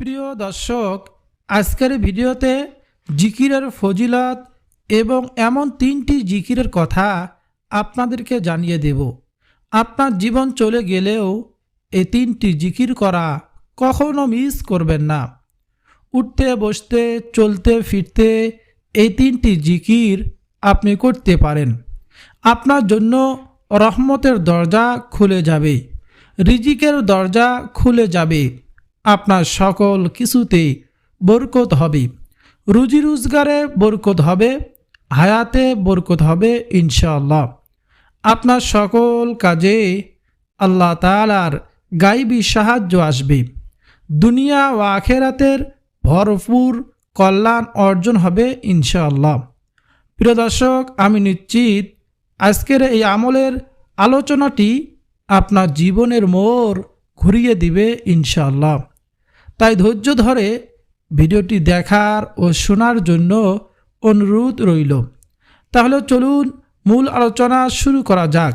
প্রিয় দর্শক, আজকের ভিডিওতে জিকিরের ফজিলত এবং এমন তিনটি জিকিরের কথা আপনাদেরকে জানিয়ে দেব। আপনার জীবন চলে গেলেও এই তিনটি জিকির করা কখনো মিস করবেন না। উঠতে, বসতে, চলতে, ফিরতে এই তিনটি জিকির আপনি করতে পারেন। আপনার জন্য রহমতের দরজা খুলে যাবে, রিজিকের দরজা খুলে যাবে। আপনার সকল কিছুতে বরকত হবে। রুজি রোজগারে বরকত হবে, হায়াতে বরকত হবে ইনশাআল্লাহ। আপনার সকল কাজে আল্লাহ তালার গাইবী সাহায্য আসবে। দুনিয়া ও আখেরাতের ভরপুর কল্যাণ অর্জন হবে ইনশাআল্লাহ। প্রিয় দর্শক, আমি নিশ্চিত আজকের এই আমলের আলোচনাটি আপনার জীবনের মোড় ঘুরিয়ে দিবে ইনশাআল্লাহ। তাই ধৈর্য ধরে ভিডিওটি দেখার ও শোনার জন্য অনুরোধ রইল। তাহলে চলুন মূল আলোচনা শুরু করা যাক।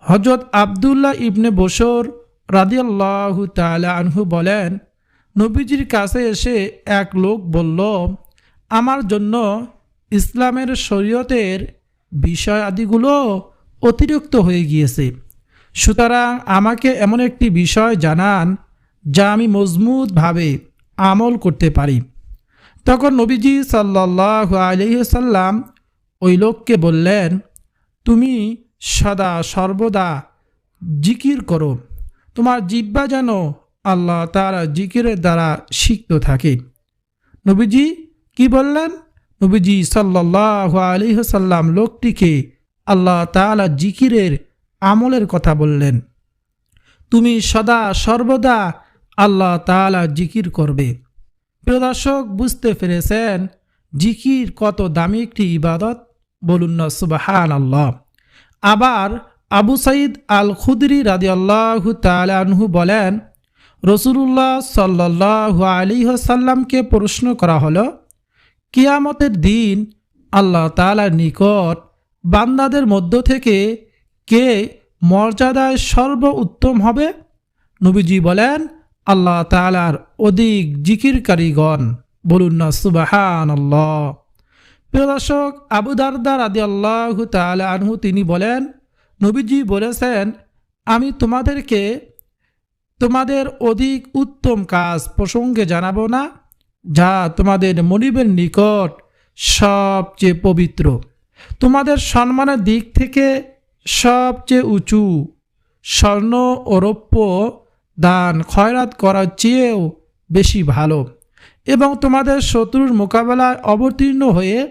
হজরত আবদুল্লাহ ইবনে বসর রাদিয়াল্লাহু তাআলা আনহু বলেন, নবীজির কাছে এসে এক লোক বলল, আমার জন্য ইসলামের শরীয়তের বিষয় আদিগুলো অতিরিক্ত হয়ে গিয়েছে। সুতরাং আমাকে এমন একটি বিষয় জানান যা আমি মজবুতভাবে আমল করতে পারি। তখন নবীজি সাল্লাহ আলহিসাল্লাম ওই লোককে বললেন, তুমি সদা সর্বদা জিকির করো। তোমার জিব্বা যেন আল্লাহ তারা জিকিরের দ্বারা সিক্ত থাকে। নবীজি কি বললেন? নবীজি সাল্লাহ আলহিহসাল্লাম লোকটিকে আল্লাহ তালা জিকিরের আমলের কথা বললেন। তুমি সদা সর্বদা আল্লাহ তালা জিকির করবে। প্রিয় দর্শক, বুঝতে পেরেছেন জিকির কত দামি একটি ইবাদত? বলুন না সুবাহান আল্লাহ আবার আবু সাইদ আল খুদরি রাজি আল্লাহ তালহু বলেন রসুল্লাহ সাল্লাহ আলিহাসাল্লামকে প্রশ্ন করা হলো, কিয়ামতের দিন আল্লাহ তালার নিকট বান্দাদের মধ্য থেকে কে মর্যাদায় সর্ব উত্তম হবে? নবীজি বলেন আল্লাহ তালার অধিক জিকিরকারীগণ। বলুন না সুবাহান আল্লাহ প্রিয় দর্শক, আবু দারদার আদি আল্লাহ তালা আনহু, তিনি বলেন, নবীজি বলেছেন, আমি তোমাদেরকে তোমাদের অধিক উত্তম কাজ প্রসঙ্গে জানাব না, যা তোমাদের মনিবের নিকট সবচেয়ে পবিত্র। তোমাদের সম্মানের দিক থেকে সবচেয়ে উঁচু স্বর্ণ ও রৌপ্য দান, খয়রাত করার চেয়েও বেশি ভালো এবং তোমাদের শত্রুর মোকাবেলায় অবতীর্ণ হয়ে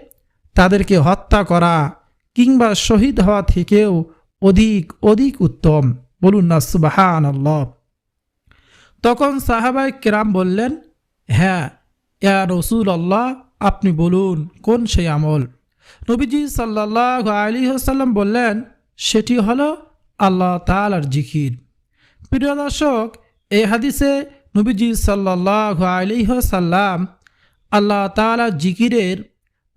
তাদেরকে হত্যা করা কিংবা শহীদ হওয়া থেকেও অধিক অধিক উত্তম। বলুন না সুবাহান তখন সাহাবাই কেরাম বললেন হ্যাঁ ইয়া রসুল আল্লাহ আপনি বলুন, কোন সেই আমল? নবীজি সাল্লাহ আলী সাল্লাম বললেন, সেটি হলো আল্লাহ তালার জিকির। প্রিয় দর্শক, এই হাদিসে নবীজি সাল্লাহ আলী সাল্লাম আল্লাহ তালা জিকিরের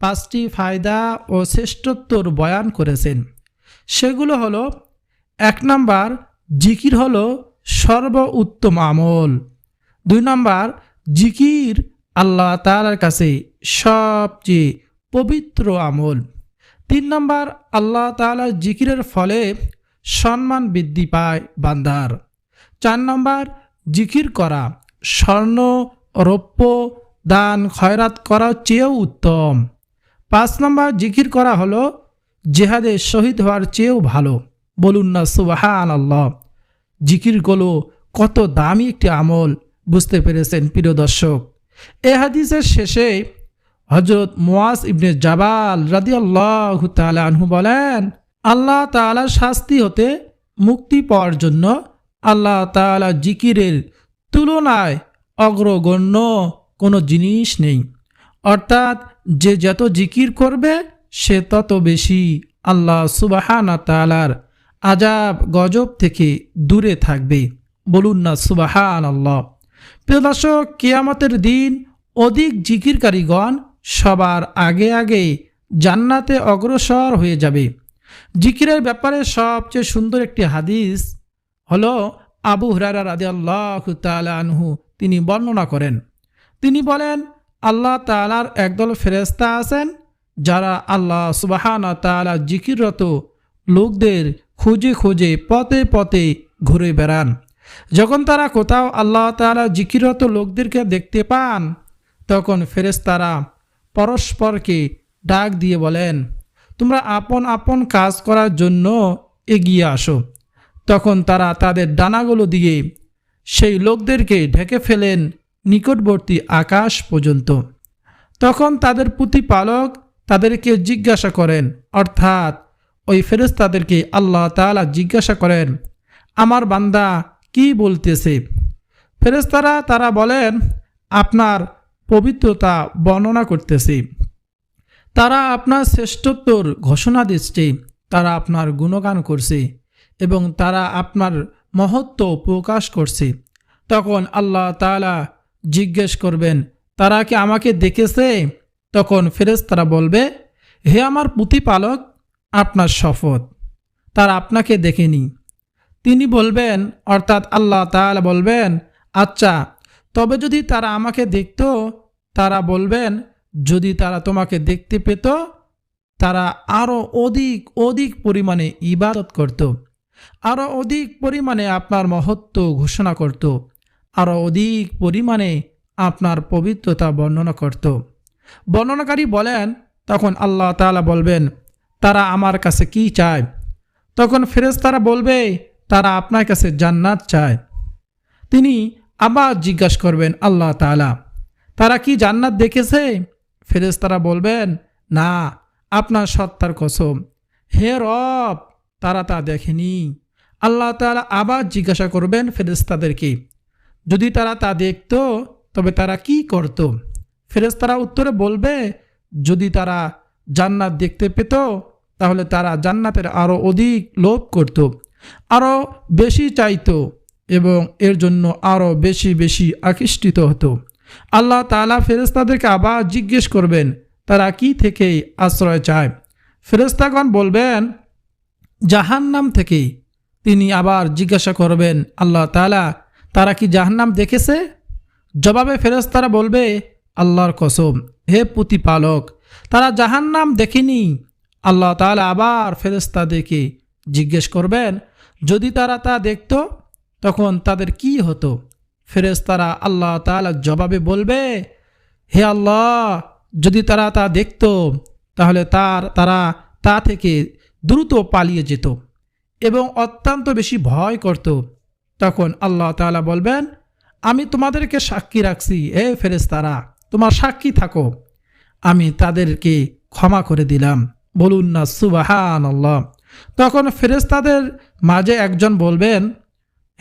পাঁচটি ফায়দা ও শ্রেষ্ঠত্বর বয়ান করেছেন। সেগুলো হলো, এক নাম্বার, জিকির হলো সর্ব উত্তম আমল। দুই নাম্বার, জিকির আল্লাহ তালার কাছে সবচেয়ে পবিত্র আমল। তিন নম্বর, আল্লাহ তালার জিকিরের ফলে সম্মান বৃদ্ধি পায় বান্দার। চার নম্বর, জিকির করা। স্বর্ণ, রৌপ্য দান, খয়রাত করার চেয়েও উত্তম। পাঁচ নম্বর, জিকির করা হলো, জেহাদে শহীদ হওয়ার চেয়েও ভালো। বলুন না সুবাহান আল্লাহ জিকিরগুলো কত দামি একটি আমল। বুঝতে পেরেছেন, প্রিয় দর্শক। এ হাদিসের শেষে হজরত মোয়াজ ইবনে জাবাল রাদি আল্লাহ আনহু বলেন, আল্লাহ তালার শাস্তি হতে মুক্তি পাওয়ার জন্য আল্লাহ তালা জিকিরের তুলনায় অগ্রগণ্য কোনো জিনিস নেই। অর্থাৎ যে যত জিকির করবে, সে তত বেশি আল্লাহ সুবাহানা তালার আজাব গজব থেকে দূরে থাকবে। বলুন না সুবাহান আল্লাহ প্রিয় দর্শক, কেয়ামতের দিন অধিক জিকিরকারীগণ সবার আগে আগে জান্নাতে অগ্রসর হয়ে যাবে। জিকিরের ব্যাপারে সবচেয়ে সুন্দর একটি হাদিস হলো আবু হুরারা রাদি আল্লাহ আনহু, তিনি বর্ণনা করেন। তিনি বলেন, আল্লাহ তালার একদল ফেরেস্তা আছেন, যারা আল্লাহ সুবাহানা তালা জিকিররত লোকদের খুঁজে খুঁজে পথে পথে ঘুরে বেড়ান। যখন তারা কোথাও আল্লাহ তালা জিকিরত লোকদেরকে দেখতে পান, তখন ফেরেস্তারা পরস্পরকে ডাক দিয়ে বলেন, তোমরা আপন আপন কাজ করার জন্য এগিয়ে আসো। তখন তারা তাদের ডানাগুলো দিয়ে সেই লোকদেরকে ঢেকে ফেলেন নিকটবর্তী আকাশ পর্যন্ত। তখন তাদের প্রতিপালক তাদেরকে জিজ্ঞাসা করেন, অর্থাৎ ওই ফেরেস্তাদেরকে আল্লাহ তাআলা জিজ্ঞাসা করেন, আমার বান্দা কি বলতেছে? ফেরেস্তারা তারা বলেন, আপনার পবিত্রতা বর্ণনা করতেছে। তারা আপনার শ্রেষ্ঠত্বর ঘোষণা দিচ্ছে। তারা আপনার গুণগান করছে। এবং তারা আপনার মহত্ব প্রকাশ করছে। তখন আল্লাহ তাআলা জিজ্ঞেস করবেন, তারা কি আমাকে দেখেছে? তখন ফেরেশতারা বলবে, হে আমার প্রতিপালক, আপনার শপথ, তারা আপনাকে দেখেনি। তিনি বলবেন, অর্থাৎ আল্লাহ তাআলা বলবেন আচ্ছা তবে যদি তারা আমাকে দেখত, তারা বলবেন, যদি তারা তোমাকে দেখতে পেত, তারা আরও অধিক অধিক পরিমাণে ইবাদত করত। আরও অধিক পরিমাণে আপনার মহত্ব ঘোষণা করত আরও অধিক পরিমাণে আপনার পবিত্রতা বর্ণনা করত। বর্ণনাকারী বলেন, তখন আল্লাহ তাআলা বলবেন, তারা আমার কাছে কি চায়? তখন ফেরেশতারা বলবে, তারা আপনার কাছে জান্নাত চায়। তিনি আবার জিজ্ঞাসা করবেন, আল্লাহ তাআলা, তারা কি জান্নাত দেখেছে? ফেরেশতারা বলবেন, না, আপনার সত্তার কসম। হে রব তারা তা দেখেনি। আল্লাহ তাআলা আবার জিজ্ঞাসা করবেন ফেরেশতাদেরকে, যদি তারা তা দেখত, তবে তারা কি করত? ফেরেশতারা উত্তরে বলবে, যদি তারা জান্নাত দেখতে পেত, তাহলে তারা জান্নাতের আরও অধিক লোভ করত আরও বেশি চাইতো এবং এর জন্য আরও বেশি বেশি আকৃষ্টিত হতো। আল্লাহ তালা ফেরেস্তাদেরকে আবার জিজ্ঞেস করবেন, তারা কি থেকে আশ্রয় চায়? ফেরেস্তাগণ বলবেন জাহান্নাম থেকে তিনি আবার জিজ্ঞাসা করবেন, আল্লাহ তালা তারা কি জাহান্নাম দেখেছে? জবাবে ফেরেস্তারা বলবে, আল্লাহর কসম, হে প্রতিপালক, তারা জাহান্নাম দেখেনি। আল্লাহ তালা আবার ফেরেস্তাদেরকে জিজ্ঞেস করবেন, যদি তারা তা দেখত, তখন তাদের কি হতো? ফেরেস্তারা আল্লাহ তালা জবাবে বলবে, হে আল্লাহ, যদি তারা তা দেখত, তাহলে তার, তারা তা থেকে দ্রুত পালিয়ে যেত এবং অত্যন্ত বেশি ভয় করত। তখন আল্লাহ তালা বলবেন, আমি তোমাদেরকে সাক্ষী রাখছি হে ফেরেস্তারা তোমার সাক্ষী থাকো। আমি তাদেরকে ক্ষমা করে দিলাম। বলুন না সুবাহান আল্লাহ তখন ফেরেস্তাদের মাঝে একজন বলবেন,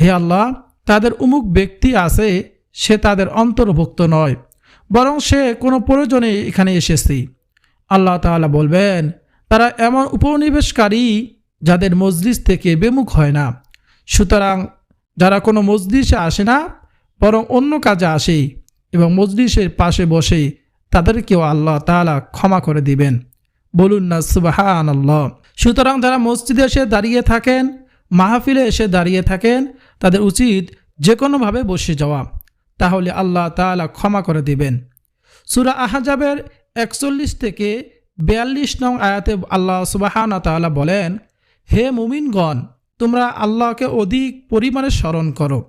হে আল্লাহ, তাদের উমুক ব্যক্তি আছে, সে তাদের অন্তর্ভুক্ত নয়, বরং সে কোনো প্রয়োজনে এখানে এসেছে। আল্লাহ তালা বলবেন তারা এমন উপনিবেশকারী যাদের মজলিস থেকে বেমুখ হয় না। সুতরাং যারা কোনো মজলিসে আসে না, বরং অন্য কাজে আসে এবং মজলিসের পাশে বসে, তাদেরকেও আল্লাহ তাআলা ক্ষমা করে দিবেন। বলুন না সুবাহান আল্লাহ সুতরাং যারা মসজিদে এসে দাঁড়িয়ে থাকেন, মাহফিলে এসে দাঁড়িয়ে থাকেন, তাদের উচিত যে কোনোভাবে বসে যাওয়া। তাহলে আল্লাহ তাআলা ক্ষমা করে দিবেন। সুরা আহাজাবের একচল্লিশ থেকে বিয়াল্লিশ নং আয়াতে আল্লাহ সুবাহান তাআলা বলেন, হে মুমিনগণ, তোমরা আল্লাহকে অধিক পরিমাণে স্মরণ করো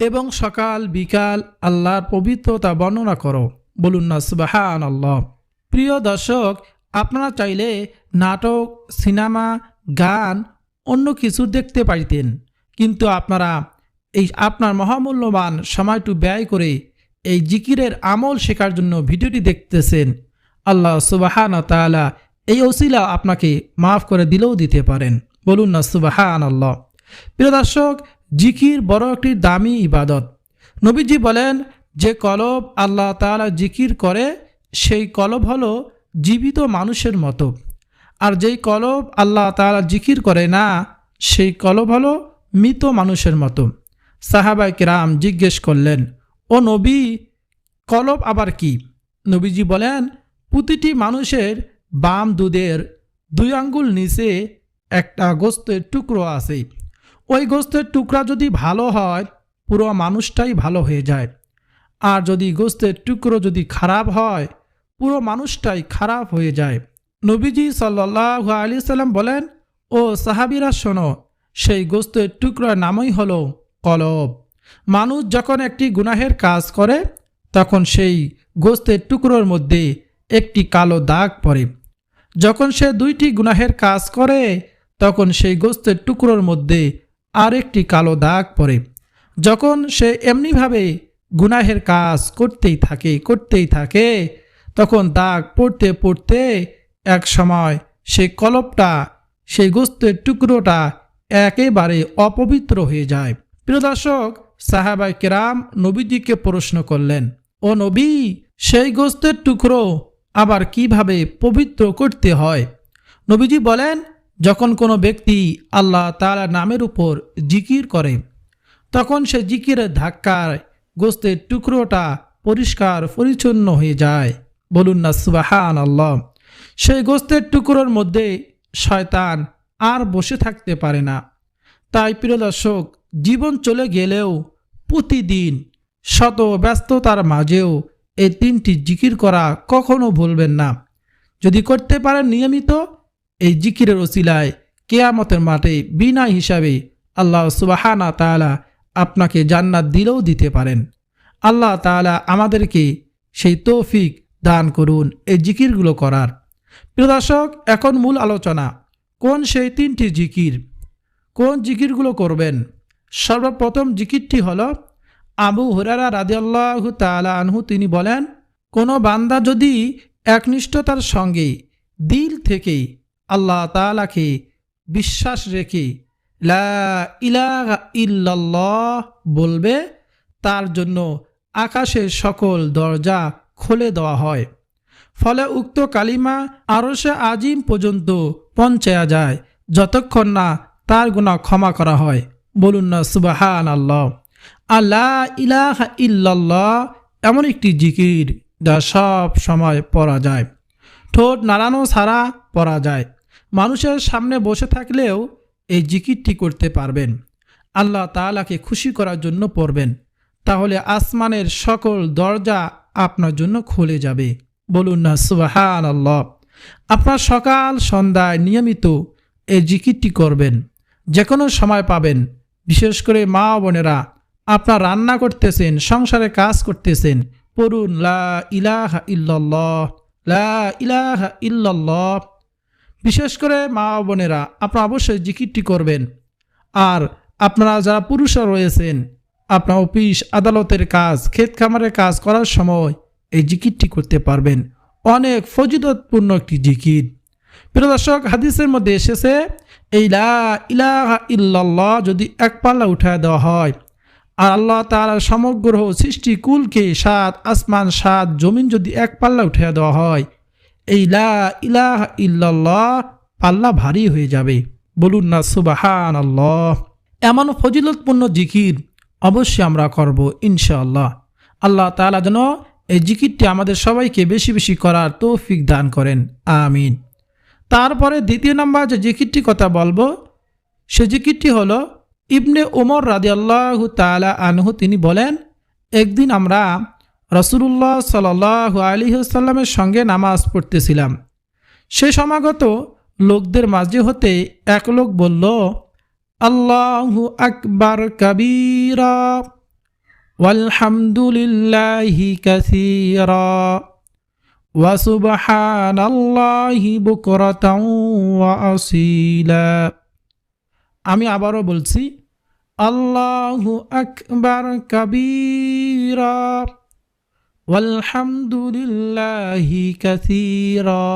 এবং সকাল, বিকাল আল্লাহর পবিত্রতা বর্ণনা করো। বলুন না সুবাহান আল্লাহ প্রিয় দর্শক, আপনারা চাইলে নাটক, সিনেমা, গান, অন্য কিছু দেখতে পারিতেন কিন্তু আপনারা এই আপনার মহামূল্যবান সময়টু ব্যয় করে এই জিকিরের আমল শেখার জন্য ভিডিওটি দেখতেছেন। আল্লাহ সুবাহান তালা এই ওসিলা আপনাকে মাফ করে দিলেও দিতে পারেন। বলুন না সুবাহান আল্লাহ প্রিয় দর্শক, জিকির বড় একটি দামি ইবাদত। নবীজি বলেন, যে কলব আল্লাহ তালা জিকির করে, সেই কলব হলো জীবিত মানুষের মতো। আর যেই কলব আল্লাহ তাআলা জিকির করে না, সেই কলব হলো মৃত মানুষের মতো। সাহাবাই কিরাম জিজ্ঞেস করলেন, ও নবী, কলব আবার কি? নবীজি বলেন প্রতিটি মানুষের বাম দুধের দুই আঙ্গুল নিচে একটা গোস্তের টুকরো আছে। ওই গোস্তের টুকরা যদি ভালো হয়, পুরো মানুষটাই ভালো হয়ে যায়। আর যদি গোস্তের টুকরো যদি খারাপ হয়, পুরো মানুষটাই খারাপ হয়ে যায়। নবীজি সাল্লাহ আলি সাল্লাম বলেন, ও সাহাবিরা, শোনো, সেই গোস্তের টুকরোর নামই হলো কলব। মানুষ যখন একটি গুনাহের কাজ করে, তখন সেই গোস্তের টুকরোর মধ্যে একটি কালো দাগ পড়ে। যখন সে দুইটি গুনাহের কাজ করে, তখন সেই গোস্তের টুকরোর মধ্যে আরেকটি কালো দাগ পড়ে। যখন সে এমনিভাবে গুনাহের কাজ করতেই থাকে করতেই থাকে, তখন দাগ পড়তে পড়তে এক সময় সেই কলপটা, সেই গোস্তের টুকরোটা একেবারে অপবিত্র হয়ে যায়। প্রিয় দর্শক সাহাবাই কেরাম নবীজিকে প্রশ্ন করলেন, ও নবী, সেই গোস্তের টুকরো আবার কীভাবে পবিত্র করতে হয়? নবীজি বলেন, যখন কোনো ব্যক্তি আল্লাহ তাআলা নামের উপর জিকির করে, তখন সে জিকিরের ধাক্কায় গোস্তের টুকরোটা পরিষ্কার পরিচ্ছন্ন হয়ে যায়। বলুন না সুবাহান আল্লাহ সেই গোস্তের টুকরোর মধ্যে শয়তান আর বসে থাকতে পারে না। তাই প্রিয় দর্শক, জীবন চলে গেলেও প্রতিদিন শত ব্যস্ততার মাঝেও এই তিনটি জিকির করা কখনো ভুলবেন না। যদি করতে পারেন নিয়মিত, এই জিকিরের ওসিলায় কেয়ামতের মাঠে বিনা হিসাবে আল্লাহ সুবাহানা তাআলা আপনাকে জান্নাত দিলেও দিতে পারেন। আল্লাহ তাআলা আমাদেরকে সেই তৌফিক দান করুন এই জিকিরগুলো করার। প্রিয় দর্শক, এখন মূল আলোচনা, কোন সেই তিনটি জিকির? কোন জিকিরগুলো করবেন? সর্বপ্রথম জিকিরটি হল আবু হুরারা রাদিয়াল্লাহু তাআলা আনহু, তিনি বলেন, কোনো বান্দা যদি একনিষ্ঠতার সঙ্গে দিল থেকে আল্লাহ তাআলাকে বিশ্বাস রেখে লা বলবে, তার জন্য আকাশের সকল দরজা খুলে দেওয়া হয়। ফলে উক্ত কালিমা আরশে আজিম পর্যন্ত পৌঁছায়া যায়, যতক্ষণ না তার গুণা ক্ষমা করা হয়। বলুন না সুবাহান আল্লাহ আল্লাহ ইলাহা ইল্লাল্লাহ এমন একটি জিকির যা সব সময় পড়া যায়। ঠোঁট নাড়ানো ছাড়া পড়া যায়। মানুষের সামনে বসে থাকলেও এই জিকিরটি করতে পারবেন। আল্লাহ তাআলাকে খুশি করার জন্য পড়বেন। তাহলে আসমানের সকল দরজা আপনার জন্য খুলে যাবে। বলুন না সুবাহান আল্লাহ আপনার সকাল সন্ধ্যায় নিয়মিত এই জিকিরটি করবেন। যে কোনো সময় পাবেন। বিশেষ করে মা বোনেরা আপনার রান্না করতেছেন, সংসারে কাজ করতেছেন, পড়ুন, লা ইলাহা লা ইলাহা বিশেষ করে মা বোনেরা, আপনারা অবশ্যই জিকিরটি করবেন। আর আপনারা যারা পুরুষরা রয়েছেন, আপনার অফিস, আদালতের কাজ, ক্ষেত খামারের কাজ করার সময় এই জিকিরটি করতে পারবেন। অনেক ফজিলতপূর্ণ একটি জিকির। প্রিয় দর্শক, হাদিসের মধ্যে এসেছে, এই লা ইলাহা ইল্লাল্লাহ যদি এক পাল্লা উঠায় দেওয়া হয় আর আল্লাহ তাআলার সমগ্র সৃষ্টি কুলকে সাত আসমান, সাত জমিন যদি এক পাল্লা উঠে দেওয়া হয়, এই লা ইলাহা ইল্লাল্লাহ পাল্লা ভারী হয়ে যাবে। বলুন না সুবাহান আল্লাহ এমন ফজিলতপূর্ণ জিকির অবশ্যই আমরা করব, ইনশাআল্লাহ। আল্লাহ তাআলা যেন এই জিকিরটি আমাদের সবাইকে বেশি বেশি করার তৌফিক দান করেন, আমিন। তারপরে দ্বিতীয় নম্বর যে জিকিরটি কথা বলব, সে জিকিরটি হলো ইবনে ওমর রাজিয়াল্লাহ তালা আনহু তিনি বলেন, একদিন আমরা রসুল্লাহ সাল্লাহ আলিহাসাল্লামের সঙ্গে নামাজ পড়তেছিলাম। সে সমাগত লোকদের মাঝে হতে এক লোক বলল, আল্লাহু আকবার কবির, ওয়ালহামদুলিল্লাহি কাসির, ওয়া সুবহানাল্লাহি বুকরাতাও আমি আবারও বলছি আল্লাহু আকবার কবীরা ওয়ালহামদুলিল্লাহি কাসীরা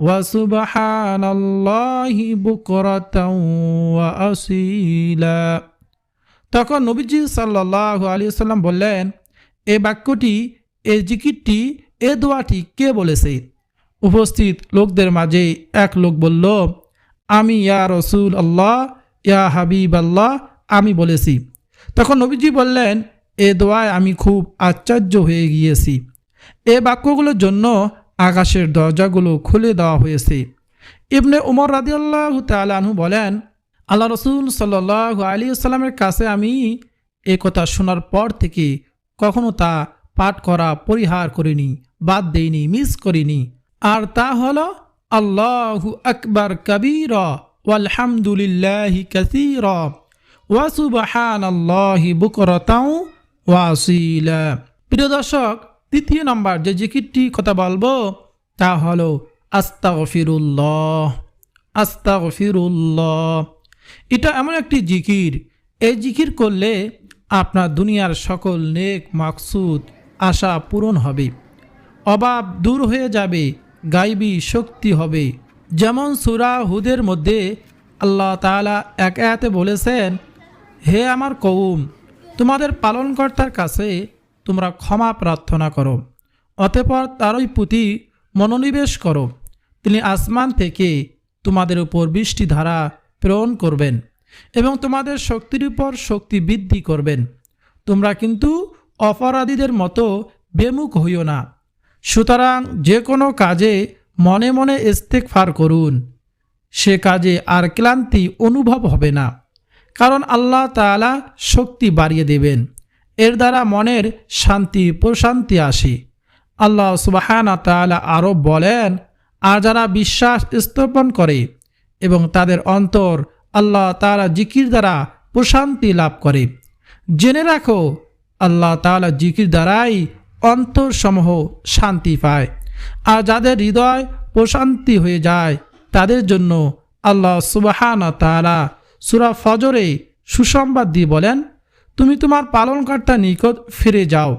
وسبحان الله بكرة وأصيلا তখন নবীজি সাল্লাল্লাহু আলাইহি সাল্লাম বললেন এই বাক্যটি এই জিকিরটি এ দোয়াটি কে বলেছে উপস্থিত লোকদের মাঝে এক লোক বলল আমি ইয়া রসুল আল্লাহ ইয়া হাবিব আল্লাহ আমি বলেছি। তখন নবীজি বললেন, এ দোয়ায় আমি খুব আশ্চর্য হয়ে গিয়েছি। এ বাক্যগুলোর জন্য আকাশের দরজাগুলো খুলে দেওয়া হয়েছে। ইবনে উমর রাদিয়াল্লাহু তালাহু বলেন, আল্লাহ রসুল সাল্লাহ আলী আসসালামের কাছে আমি এ কথা শোনার পর থেকে কখনো তা পাঠ করা, পরিহার করিনি, বাদ দেইনি, মিস করিনি। আর তা হলো, আল্লাহু আকবার কবির। ওয়ালহামদুলিল্লাহি কাসীর ওয়া সুবহানাল্লাহি বুকরাতাও ওয়াসিলা প্রিয় দর্শক, তৃতীয় নম্বর যে জিকিরটি কথা বলব, তা হলো আস্তাগফিরুল্লাহ আস্তাগফিরুল্লাহ। এটা এমন একটি জিকির। এই জিকির করলে আপনার দুনিয়ার সকল নেক, মাকসুদ, আশা পূরণ হবে, অভাব দূর হয়ে যাবে, গাইবি শক্তি হবে যেমন সুরা হুদের মধ্যে আল্লাহ তাআলা এক এতে বলেছেন, হে আমার কৌম তোমাদের পালনকর্তার কাছে তোমরা ক্ষমা প্রার্থনা করো, অতঃপর তারই প্রতি মনোনিবেশ করো। তিনি আসমান থেকে তোমাদের উপর বৃষ্টি ধারা প্রেরণ করবেন এবং তোমাদের শক্তির উপর শক্তি বৃদ্ধি করবেন। তোমরা কিন্তু অপরাধীদের মতো বেমুখ হইও না। সুতরাং যে কোনো কাজে মনে মনে ইস্তেকফার করুন। সে কাজে আর ক্লান্তি অনুভব হবে না। কারণ আল্লাহ তাআলা শক্তি বাড়িয়ে দেবেন। এর দ্বারা মনের শান্তি, প্রশান্তি আসে। আল্লাহ সুবাহানা তাআলা আরও বলেন, আর যারা বিশ্বাস স্থাপন করে এবং তাদের অন্তর আল্লাহ তালা জিকির দ্বারা প্রশান্তি লাভ করে। জেনে রাখো, আল্লাহ তাআলা জিকির দ্বারাই অন্তরসমূহ শান্তি পায়। আর যাদের হৃদয় প্রশান্তি হয়ে যায়, তাদের জন্য আল্লাহ সুবাহানা তাআলা সুরা ফজরে সুসংবাদ দিয়ে বলেন, তুমি তোমার পালনকর্তা নিকট ফিরে যাও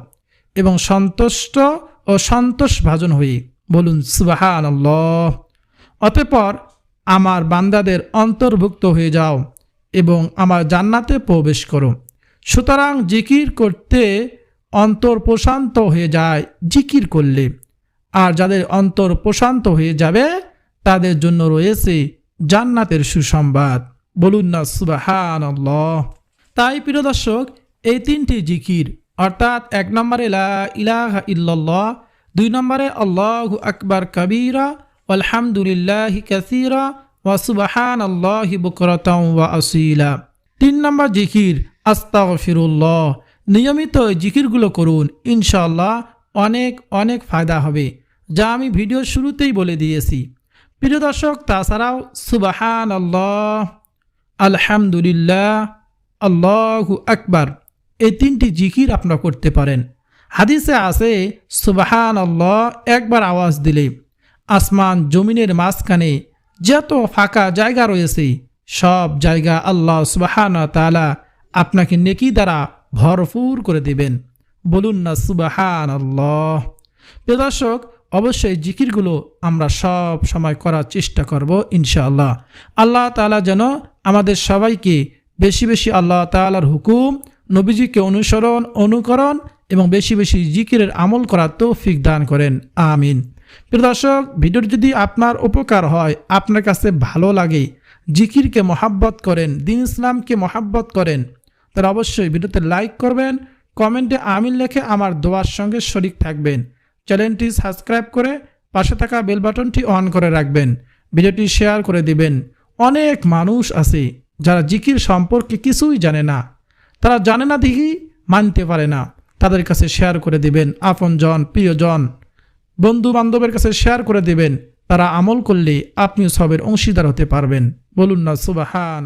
এবং সন্তুষ্ট ও সন্তোষ ভাজন হয়ে বলুন সুবাহান অতঃপর আমার বান্দাদের অন্তর্ভুক্ত হয়ে যাও এবং আমার জান্নাতে প্রবেশ করো। সুতরাং জিকির করতে অন্তর প্রশান্ত হয়ে যায় জিকির করলে। আর যাদের অন্তর প্রশান্ত হয়ে যাবে, তাদের জন্য রয়েছে জান্নাতের সুসংবাদ। বলুন না সুবাহান তাই প্রিয় দর্শক, এই তিনটি জিকির, অর্থাৎ এক নম্বরে ইলাহা ইল্লাল্লাহ, দুই নম্বরে আল্লাহ আকবার কবিরা আলহামদুলিল্লাহ কাসিরা, ওয়া সুবাহান আল্লাহি বুকরতাম ওয়া আসিলা। তিন নম্বর জিকির, আস্তাগফিরুল্লাহ। নিয়মিত জিকিরগুলো করুন, ইনশাআল্লাহ অনেক অনেক ফায়দা হবে। যা আমি ভিডিও শুরুতেই বলে দিয়েছি। প্রিয় দর্শক, তাছাড়াও সুবাহান আল্লাহ আলহামদুলিল্লাহ, আল্লাহু আকবার, এই তিনটি জিকির আপনারা করতে পারেন। হাদিসে আছে সুবাহান আল্লাহ একবার আওয়াজ দিলে আসমান জমিনের মাঝখানে যত ফাঁকা জায়গা রয়েছে, সব জায়গা আল্লাহ সুবাহান তালা আপনাকে নেকি দ্বারা ভরপুর করে দেবেন। বলুন না সুবাহান আল্লাহ প্রিয় দর্শক অবশ্যই জিকিরগুলো আমরা সব সময় করার চেষ্টা করব, ইনশাআল্লাহ। আল্লাহ তালা যেন আমাদের সবাইকে বেশি বেশি আল্লাহ তালার হুকুম, নবীজিকে অনুসরণ, অনুকরণ এবং বেশি বেশি জিকিরের আমল করার তৌফিক দান করেন। আমিন। প্রিয় দর্শক, ভিডিওটি যদি আপনার উপকার হয়, আপনার কাছে ভালো লাগে, জিকিরকে মহাব্বত করেন, দিন ইসলামকে মহাব্বত করেন, তাহলে অবশ্যই ভিডিওতে লাইক করবেন, কমেন্টে আমিন লেখে আমার দোয়ার সঙ্গে শরিক থাকবেন। চ্যানেলটি সাবস্ক্রাইব করে পাশে থাকা বেল বাটনটি অন করে রাখবেন। ভিডিওটি শেয়ার করে দিবেন। অনেক মানুষ আছে যারা জিকির সম্পর্কে কিছুই জানে না। তারা জানে না দেখি, মানতে পারে না। তাদের কাছে শেয়ার করে দিবেন, আপনজন, প্রিয়জন। বন্ধু বান্ধবের কাছে শেয়ার করে দিবেন। তারা আমল করলে আপনিও সবের অংশীদার হতে পারবেন। বলুন না সুবাহান